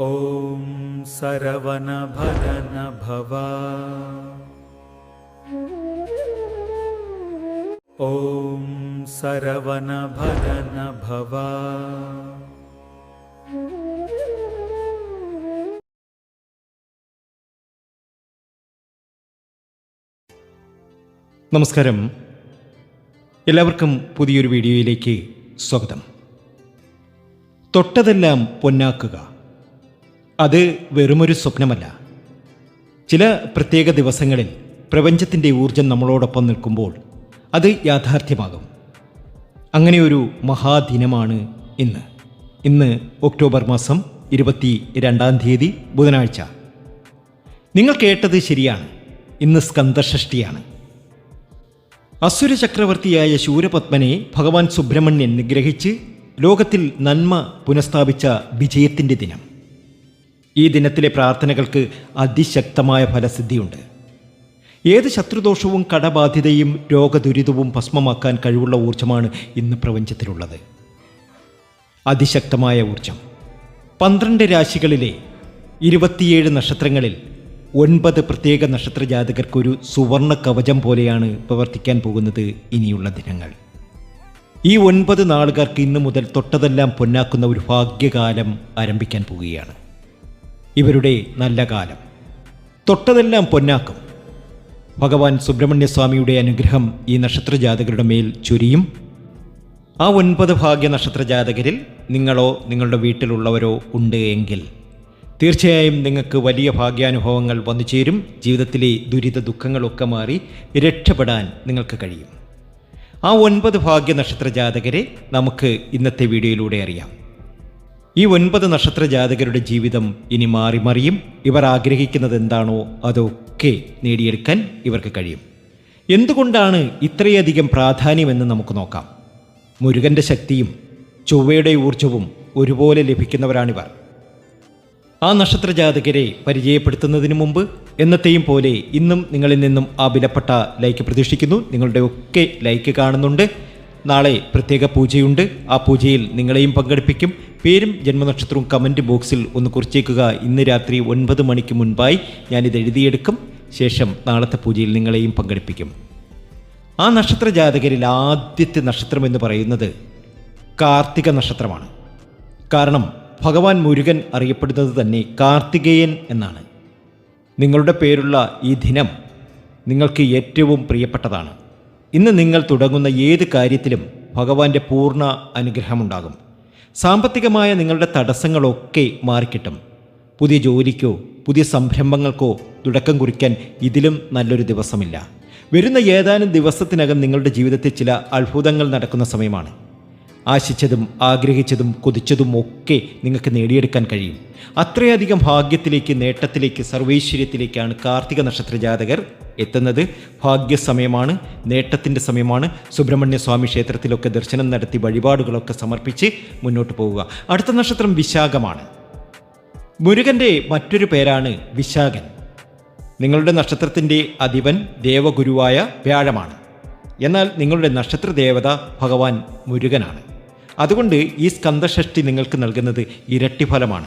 ॐ सरवणभरन भव ॐ सरवणभरन भव നമസ്കാരം എല്ലാവർക്കും പുതിയൊരു വീഡിയോയിലേക്ക് സ്വാഗതം തൊട്ടതെല്ലാം പൊന്നാക്കുക അത് വെറുമൊരു സ്വപ്നമല്ല. ചില പ്രത്യേക ദിവസങ്ങളിൽ പ്രപഞ്ചത്തിന്റെ ഊർജം നമ്മളോടൊപ്പം നിൽക്കുമ്പോൾ അത് യാഥാർത്ഥ്യമാകും. അങ്ങനെ ഒരു മഹാദിനമാണ് ഇന്ന്. ഇന്ന് ഒക്ടോബർ മാസം ഇരുപത്തി രണ്ടാം തീയതി ബുധനാഴ്ച. നിങ്ങൾ കേട്ടത് ശരിയാണ്. ഇന്ന് സ്കന്ദഷഷ്ടിയാണ് അസുര ചക്രവർത്തിയായ ശൂരപത്മനെ ഭഗവാൻ സുബ്രഹ്മണ്യൻ നിഗ്രഹിച്ച് ലോകത്തിൽ നന്മ പുനഃസ്ഥാപിച്ച വിജയത്തിന്റെ ദിനം. ഈ ദിനത്തിലെ പ്രാർത്ഥനകൾക്ക് അതിശക്തമായ ഫലസിദ്ധിയുണ്ട്. ഏത് ശത്രുദോഷവും കടബാധ്യതയും രോഗദുരിതവും ഭസ്മമാക്കാൻ കഴിവുള്ള ഊർജമാണ് ഇന്ന് പ്രപഞ്ചത്തിലുള്ളത്. അതിശക്തമായ ഊർജം പന്ത്രണ്ട് രാശികളിലെ ഇരുപത്തിയേഴ് നക്ഷത്രങ്ങളിൽ ഒൻപത് പ്രത്യേക നക്ഷത്ര ജാതകർക്കൊരു സുവർണ കവചം പോലെയാണ് പ്രവർത്തിക്കാൻ പോകുന്നത് ഇനിയുള്ള ദിനങ്ങൾ. ഈ ഒൻപത് നാളുകാർക്ക് ഇന്നു മുതൽ തൊട്ടതെല്ലാം പൊന്നാക്കുന്ന ഒരു ഭാഗ്യകാലം ആരംഭിക്കാൻ പോവുകയാണ്. ഇവരുടെ നല്ല കാലം. തൊട്ടതെല്ലാം പൊന്നാക്കും. ഭഗവാൻ സുബ്രഹ്മണ്യസ്വാമിയുടെ അനുഗ്രഹം ഈ നക്ഷത്രജാതകരുടെ മേൽ ചൊരിയും. ആ ഒൻപത് ഭാഗ്യ നക്ഷത്രജാതകരിൽ നിങ്ങളോ നിങ്ങളുടെ വീട്ടിലുള്ളവരോ ഉണ്ട് എങ്കിൽ തീർച്ചയായും നിങ്ങൾക്ക് വലിയ ഭാഗ്യാനുഭവങ്ങൾ വന്നു ചേരും. ജീവിതത്തിലെ ദുരിത ദുഃഖങ്ങളൊക്കെ മാറി രക്ഷപ്പെടാൻ നിങ്ങൾക്ക് കഴിയും. ആ ഒൻപത് ഭാഗ്യ നക്ഷത്ര ജാതകരെ നമുക്ക് ഇന്നത്തെ വീഡിയോയിലൂടെ അറിയാം. ഈ ഒൻപത് നക്ഷത്ര ജാതകരുടെ ജീവിതം ഇനി മാറി മറിയും. ഇവർ ആഗ്രഹിക്കുന്നത് എന്താണോ അതൊക്കെ നേടിയെടുക്കാൻ ഇവർക്ക് കഴിയും. എന്തുകൊണ്ടാണ് ഇത്രയധികം പ്രാധാന്യമെന്ന് നമുക്ക് നോക്കാം. മുരുകന്റെ ശക്തിയും ചൊവ്വയുടെ ഊർജവും ഒരുപോലെ ലഭിക്കുന്നവരാണിവർ. ആ നക്ഷത്ര ജാതകരെ പരിചയപ്പെടുത്തുന്നതിന് മുമ്പ് എന്നത്തെയും പോലെ ഇന്നും നിങ്ങളിൽ നിന്നും ആ വിലപ്പെട്ട ലൈക്ക് പ്രതീക്ഷിക്കുന്നു. നിങ്ങളുടെ ഒക്കെ ലൈക്ക് കാണുന്നുണ്ട്. നാളെ പ്രത്യേക പൂജയുണ്ട്. ആ പൂജയിൽ നിങ്ങളെയും പങ്കെടുപ്പിക്കും. പേരും ജന്മനക്ഷത്രവും കമന്റ് ബോക്സിൽ ഒന്ന് കുറിച്ചേക്കുക. ഇന്ന് രാത്രി ഒൻപത് മണിക്ക് മുൻപായി ഞാനിത് എഴുതിയെടുക്കും. ശേഷം നാളത്തെ പൂജയിൽ നിങ്ങളെയും പങ്കെടുപ്പിക്കും. ആ നക്ഷത്ര ജാതകരിൽ ആദ്യത്തെ നക്ഷത്രം എന്ന് പറയുന്നത് കാർത്തിക നക്ഷത്രമാണ്. കാരണം ഭഗവാൻ മുരുകൻ അറിയപ്പെടുന്നത് തന്നെ കാർത്തികേയൻ എന്നാണ്. നിങ്ങളുടെ പേരുള്ള ഈ ദിനം നിങ്ങൾക്ക് ഏറ്റവും പ്രിയപ്പെട്ടതാണ്. ഇന്ന് നിങ്ങൾ തുടങ്ങുന്ന ഏത് കാര്യത്തിലും ഭഗവാന്റെ പൂർണ അനുഗ്രഹമുണ്ടാകും. സാമ്പത്തികമായ നിങ്ങളുടെ തടസ്സങ്ങളൊക്കെ മാറിക്കിട്ടും. പുതിയ ജോലിക്കോ പുതിയ സംരംഭങ്ങൾക്കോ തുടക്കം കുറിക്കാൻ ഇതിലും നല്ലൊരു ദിവസമില്ല. വരുന്ന ഏതാനും ദിവസത്തിനകം നിങ്ങളുടെ ജീവിതത്തിൽ ചില അത്ഭുതങ്ങൾ നടക്കുന്ന സമയമാണ്. ആശിച്ചതും ആഗ്രഹിച്ചതും കൊതിച്ചതും ഒക്കെ നിങ്ങൾക്ക് നേടിയെടുക്കാൻ കഴിയും. അത്രയധികം ഭാഗ്യത്തിലേക്ക് നേട്ടത്തിലേക്ക് സർവൈശ്വര്യത്തിലേക്കാണ് കാർത്തിക നക്ഷത്ര ജാതകർ എത്തുന്നത്. ഭാഗ്യസമയമാണ് നേട്ടത്തിന്റെ സമയമാണ്. സുബ്രഹ്മണ്യ സ്വാമി ക്ഷേത്രത്തിലൊക്കെ ദർശനം നടത്തി വഴിപാടുകളൊക്കെ സമർപ്പിച്ച് മുന്നോട്ട് പോവുക. അടുത്ത നക്ഷത്രം വിശാഖമാണ്. മുരുകന്റെ മറ്റൊരു പേരാണ് വിശാഖൻ. നിങ്ങളുടെ നക്ഷത്രത്തിന്റെ അധിപൻ ദേവഗുരുവായ വ്യാഴമാണ്. എന്നാൽ നിങ്ങളുടെ നക്ഷത്ര ദേവത ഭഗവാൻ മുരുകനാണ്. അതുകൊണ്ട് ഈ സ്കന്ധഷ്ടി നിങ്ങൾക്ക് നൽകുന്നത് ഇരട്ടി ഫലമാണ്.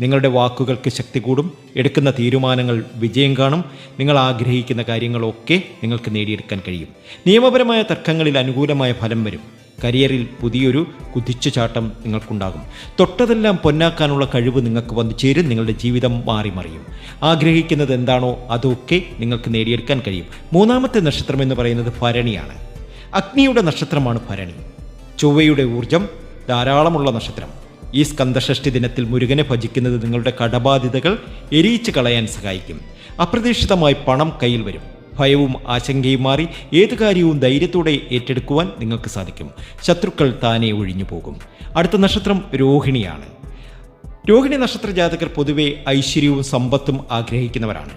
നിങ്ങളുടെ വാക്കുകൾക്ക് ശക്തി കൂടും എടുക്കുന്ന തീരുമാനങ്ങൾ വിജയം കാണും നിങ്ങൾ ആഗ്രഹിക്കുന്ന കാര്യങ്ങളൊക്കെ നിങ്ങൾക്ക് നേടിയെടുക്കാൻ കഴിയും. നിയമപരമായ തർക്കങ്ങളിൽ അനുകൂലമായ ഫലം വരും. കരിയറിൽ പുതിയൊരു കുതിച്ചുചാട്ടം നിങ്ങൾക്കുണ്ടാകും. തൊട്ടതെല്ലാം പൊന്നാക്കാനുള്ള കഴിവ് നിങ്ങൾക്ക് വന്നു ചേരും നിങ്ങളുടെ ജീവിതം മാറി മറിയും. ആഗ്രഹിക്കുന്നത് എന്താണോ അതൊക്കെ നിങ്ങൾക്ക് നേടിയെടുക്കാൻ കഴിയും. മൂന്നാമത്തെ നക്ഷത്രം എന്ന് പറയുന്നത് ഭരണിയാണ്. അഗ്നിയുടെ നക്ഷത്രമാണ് ഭരണി. ചൊവ്വയുടെ ഊർജം ധാരാളമുള്ള നക്ഷത്രം. ഈ സ്കന്ദഷഷ്ടി ദിനത്തിൽ മുരുകനെ ഭജിക്കുന്നത് നിങ്ങളുടെ കടബാധ്യതകൾ എരിയിച്ച് കളയാൻ സഹായിക്കും. അപ്രതീക്ഷിതമായി പണം കയ്യിൽ വരും. ഭയവും ആശങ്കയും മാറി ഏത് കാര്യവും ധൈര്യത്തോടെ ഏറ്റെടുക്കുവാൻ നിങ്ങൾക്ക് സാധിക്കും. ശത്രുക്കൾ താനെ ഒഴിഞ്ഞു പോകും. അടുത്ത നക്ഷത്രം രോഹിണിയാണ്. രോഹിണി നക്ഷത്ര ജാതകർ പൊതുവെ ഐശ്വര്യവും സമ്പത്തും ആഗ്രഹിക്കുന്നവരാണ്.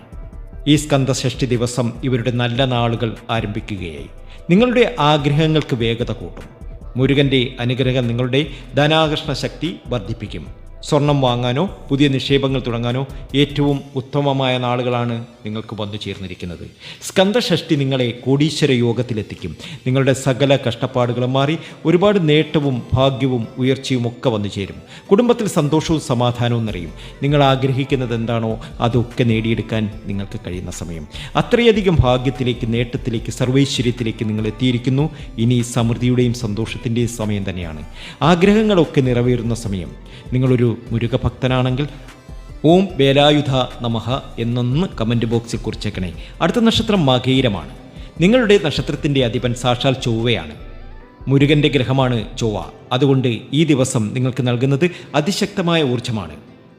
ഈ സ്കന്ദഷഷ്ടി ദിവസം ഇവരുടെ നല്ല നാളുകൾ ആരംഭിക്കുകയായി. നിങ്ങളുടെ ആഗ്രഹങ്ങൾക്ക് വേഗത കൂട്ടും. മുരുകന്റെ അനുഗ്രഹം നിങ്ങളുടെ ധനാകർഷണ ശക്തി വർദ്ധിപ്പിക്കും സ്വർണം വാങ്ങാനോ പുതിയ നിക്ഷേപങ്ങൾ തുടങ്ങാനോ ഏറ്റവും ഉത്തമമായ നാളുകളാണ് നിങ്ങൾക്ക് വന്നു ചേർന്നിരിക്കുന്നത്. സ്കന്ധഷഷ്ടി നിങ്ങളെ കോടീശ്വര യോഗത്തിലെത്തിക്കും. നിങ്ങളുടെ സകല കഷ്ടപ്പാടുകളും മാറി ഒരുപാട് നേട്ടവും ഭാഗ്യവും ഉയർച്ചയും ഒക്കെ വന്നു ചേരും. കുടുംബത്തിൽ സന്തോഷവും സമാധാനവും നിറയും. നിങ്ങൾ ആഗ്രഹിക്കുന്നത് എന്താണോ അതൊക്കെ നേടിയെടുക്കാൻ നിങ്ങൾക്ക് കഴിയുന്ന സമയം. അത്രയധികം ഭാഗ്യത്തിലേക്ക് നേട്ടത്തിലേക്ക് സർവൈശ്വര്യത്തിലേക്ക് നിങ്ങൾ എത്തിയിരിക്കുന്നു. ഇനി സമൃദ്ധിയുടെയും സന്തോഷത്തിന്റെയും സമയം തന്നെയാണ്. ആഗ്രഹങ്ങളൊക്കെ നിറവേറുന്ന സമയം. നിങ്ങളൊരു മുരുകഭക്തനാണെങ്കിൽ ഓം വേലായുധ നമഹ എന്നൊന്ന് കമന്റ് ബോക്സിൽ കുറിച്ചേക്കണേ. അടുത്ത നക്ഷത്രം മകീരമാണ്. നിങ്ങളുടെ നക്ഷത്രത്തിന്റെ അധിപൻ സാക്ഷാൽ ചൊവ്വയാണ്. മുരുകന്റെ ഗ്രഹമാണ് ചൊവ്വ. അതുകൊണ്ട് ഈ ദിവസം നിങ്ങൾക്ക് നൽകുന്നത് അതിശക്തമായ ഊർജമാണ്.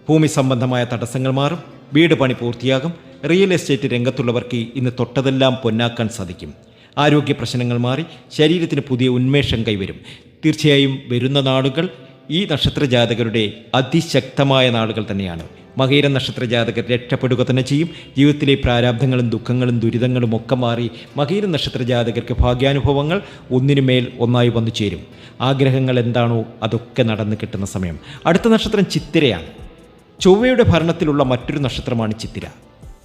ഭൂമി സംബന്ധമായ തടസ്സങ്ങൾ മാറും വീട് പണി പൂർത്തിയാകും റിയൽ എസ്റ്റേറ്റ് രംഗത്തുള്ളവർക്ക് ഇന്ന് തൊട്ടതെല്ലാം പൊന്നാക്കാൻ സാധിക്കും. ആരോഗ്യ പ്രശ്നങ്ങൾ മാറി ശരീരത്തിന് പുതിയ ഉന്മേഷം കൈവരും. തീർച്ചയായും വരുന്ന നാളുകൾ ഈ നക്ഷത്ര ജാതകരുടെ അതിശക്തമായ നാളുകൾ തന്നെയാണ്. മകീര നക്ഷത്ര ജാതകർ രക്ഷപ്പെടുക തന്നെ ചെയ്യും. ജീവിതത്തിലെ പ്രാരാബ്ധങ്ങളും ദുഃഖങ്ങളും ദുരിതങ്ങളും ഒക്കെ മാറി മകീര നക്ഷത്ര ജാതകർക്ക് ഭാഗ്യാനുഭവങ്ങൾ ഒന്നിനുമേൽ ഒന്നായി വന്നു ചേരും. ആഗ്രഹങ്ങൾ എന്താണോ അതൊക്കെ നടന്നു കിട്ടുന്ന സമയം. അടുത്ത നക്ഷത്രം ചിത്തിരയാണ്. ചൊവ്വയുടെ ഭരണത്തിലുള്ള മറ്റൊരു നക്ഷത്രമാണ് ചിത്തിര.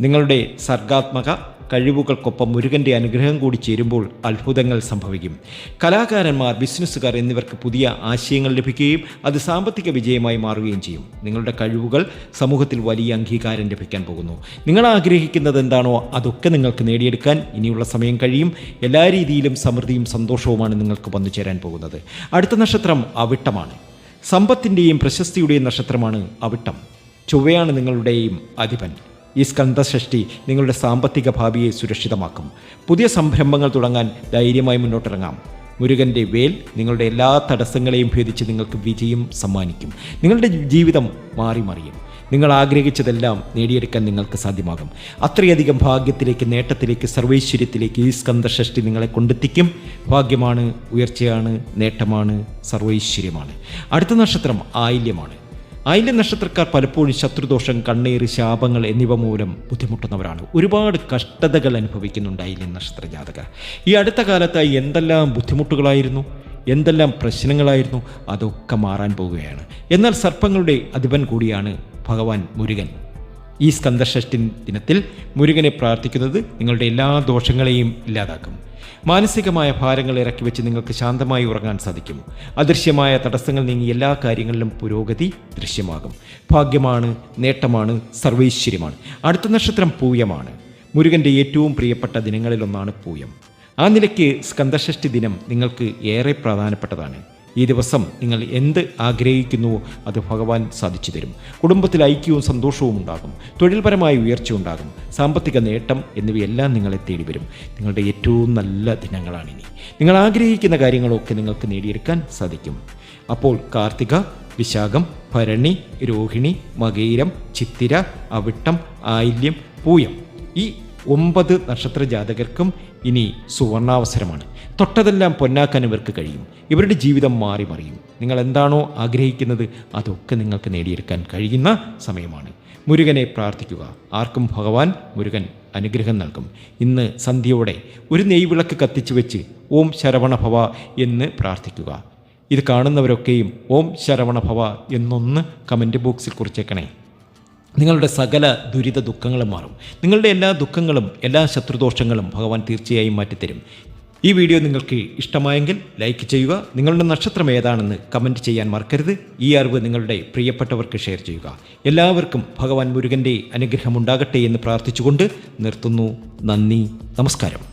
നിങ്ങളുടെ സർഗാത്മക കഴിവുകൾക്കൊപ്പം മുരുകന്റെ അനുഗ്രഹം കൂടി ചേരുമ്പോൾ അത്ഭുതങ്ങൾ സംഭവിക്കും. കലാകാരന്മാർ ബിസിനസ്സുകാർ എന്നിവർക്ക് പുതിയ ആശയങ്ങൾ ലഭിക്കുകയും അത് സാമ്പത്തിക വിജയമായി മാറുകയും ചെയ്യും. നിങ്ങളുടെ കഴിവുകൾ സമൂഹത്തിൽ വലിയ അംഗീകാരം ലഭിക്കാൻ പോകുന്നു. നിങ്ങൾ ആഗ്രഹിക്കുന്നത് എന്താണോ അതൊക്കെ നിങ്ങൾക്ക് നേടിയെടുക്കാൻ ഇനിയുള്ള സമയം കഴിയും. എല്ലാ രീതിയിലും സമൃദ്ധിയും സന്തോഷവുമാണ് നിങ്ങൾക്ക് വന്നു ചേരാൻ പോകുന്നത്. അടുത്ത നക്ഷത്രം അവിട്ടമാണ്. സമ്പത്തിന്റെയും പ്രശസ്തിയുടെയും നക്ഷത്രമാണ് അവിട്ടം. ചൊവ്വയാണ് നിങ്ങളുടെയും അധിപൻ. ഈ സ്കന്ധഷ്ടി നിങ്ങളുടെ സാമ്പത്തിക ഭാവിയെ സുരക്ഷിതമാക്കും. പുതിയ സംരംഭങ്ങൾ തുടങ്ങാൻ ധൈര്യമായി മുന്നോട്ടിറങ്ങാം. മുരുകന്റെ വേൽ നിങ്ങളുടെ എല്ലാ തടസ്സങ്ങളെയും ഭേദിച്ച് നിങ്ങൾക്ക് വിജയം സമ്മാനിക്കും. നിങ്ങളുടെ ജീവിതം മാറി മറിയും. നിങ്ങൾ ആഗ്രഹിച്ചതെല്ലാം നേടിയെടുക്കാൻ നിങ്ങൾക്ക് സാധ്യമാകും. അത്രയധികം ഭാഗ്യത്തിലേക്ക് നേട്ടത്തിലേക്ക് സർവൈശ്വര്യത്തിലേക്ക് ഈ സ്കന്ധഷഷ്ടി നിങ്ങളെ കൊണ്ടെത്തിക്കും. ഭാഗ്യമാണ് ഉയർച്ചയാണ് നേട്ടമാണ് സർവൈശ്വര്യമാണ്. അടുത്ത നക്ഷത്രം ആയില്യമാണ്. ആയില്യ നക്ഷത്രക്കാർ പലപ്പോഴും ശത്രുദോഷം കണ്ണീർ ശാപങ്ങൾ എന്നിവ മൂലം ബുദ്ധിമുട്ടുന്നവരാണ്. ഒരുപാട് കഷ്ടതകൾ അനുഭവിക്കുന്നുണ്ട് ആയില്യ നക്ഷത്ര ജാതകർ. ഈ അടുത്ത കാലത്തായി എന്തെല്ലാം ബുദ്ധിമുട്ടുകളായിരുന്നു? എന്തെല്ലാം പ്രശ്നങ്ങളായിരുന്നു? അതൊക്കെ മാറാൻ പോവുകയാണ്. എന്നാൽ സർപ്പങ്ങളുടെ അധിപൻ കൂടിയാണ് ഭഗവാൻ മുരുകൻ. ഈ സ്കന്ദഷ്ടി ദിനത്തിൽ മുരുകനെ പ്രാർത്ഥിക്കുന്നത് നിങ്ങളുടെ എല്ലാ ദോഷങ്ങളെയും ഇല്ലാതാക്കും. മാനസികമായ ഭാരങ്ങൾ ഇറക്കി വെച്ച് നിങ്ങൾക്ക് ശാന്തമായി ഉറങ്ങാൻ സാധിക്കും. അദൃശ്യമായ തടസ്സങ്ങൾ നീങ്ങി എല്ലാ കാര്യങ്ങളിലും പുരോഗതി ദൃശ്യമാകും. ഭാഗ്യമാണ് നേട്ടമാണ് സർവൈശ്വര്യമാണ്. അടുത്ത നക്ഷത്രം പൂയമാണ്. മുരുകന്റെ ഏറ്റവും പ്രിയപ്പെട്ട ദിനങ്ങളിലൊന്നാണ് പൂയം. ആ നിലയ്ക്ക് സ്കന്ദഷ്ടി ദിനം നിങ്ങൾക്ക് ഏറെ പ്രധാനപ്പെട്ടതാണ്. ഈ ദിവസം നിങ്ങൾ എന്ത് ആഗ്രഹിക്കുന്നുവോ അത് ഭഗവാൻ സാധിച്ചു തരും. കുടുംബത്തിൽ ഐക്യവും സന്തോഷവും ഉണ്ടാകും. തൊഴിൽപരമായ ഉയർച്ച ഉണ്ടാകും. സാമ്പത്തിക നേട്ടം എന്നിവയെല്ലാം നിങ്ങളെ തേടി വരും. നിങ്ങളുടെ ഏറ്റവും നല്ല ദിനങ്ങളാണ് ഇനി നിങ്ങൾ ആഗ്രഹിക്കുന്ന കാര്യങ്ങളൊക്കെ നിങ്ങൾക്ക് നേടിയെടുക്കാൻ സാധിക്കും. അപ്പോൾ കാർത്തിക വിശാഖം ഭരണി രോഹിണി മകീരം ചിത്തിര അവിട്ടം ആയില്യം പൂയം ഈ ഒമ്പത് നക്ഷത്ര ജാതകർക്കും ഇനി സുവർണാവസരമാണ്. തൊട്ടതെല്ലാം പൊന്നാക്കാൻ ഇവർക്ക് കഴിയും. ഇവരുടെ ജീവിതം മാറി മറിയും. നിങ്ങൾ എന്താണോ ആഗ്രഹിക്കുന്നത് അതൊക്കെ നിങ്ങൾക്ക് നേടിയെടുക്കാൻ കഴിയുന്ന സമയമാണ്. മുരുകനെ പ്രാർത്ഥിക്കുക. ആർക്കും ഭഗവാൻ മുരുകൻ അനുഗ്രഹം നൽകും. ഇന്ന് സന്ധ്യയോടെ ഒരു നെയ്വിളക്ക് കത്തിച്ചു വെച്ച് ഓം ശരവണ ഭവ എന്ന് പ്രാർത്ഥിക്കുക. ഇത് കാണുന്നവരൊക്കെയും ഓം ശരവണ ശരവണഭവ എന്നൊന്ന് കമന്റ് ബോക്സിൽ കുറിച്ചേക്കണേ. നിങ്ങളുടെ സകല ദുരിത ദുഃഖങ്ങളും മാറും. നിങ്ങളുടെ എല്ലാ ദുഃഖങ്ങളും എല്ലാ ശത്രുദോഷങ്ങളും ഭഗവാൻ തീർച്ചയായും മാറ്റിത്തരും. ഈ വീഡിയോ നിങ്ങൾക്ക് ഇഷ്ടമായെങ്കിൽ ലൈക്ക് ചെയ്യുക നിങ്ങളുടെ നക്ഷത്രം ഏതാണെന്ന് കമന്റ് ചെയ്യാൻ മറക്കരുത്. ഈ അറിവ് നിങ്ങളുടെ പ്രിയപ്പെട്ടവർക്ക് ഷെയർ ചെയ്യുക. എല്ലാവർക്കും ഭഗവാൻ മുരുകന്റെ അനുഗ്രഹമുണ്ടാകട്ടെ എന്ന് പ്രാർത്ഥിച്ചുകൊണ്ട് നിർത്തുന്നു. നന്ദി നമസ്കാരം.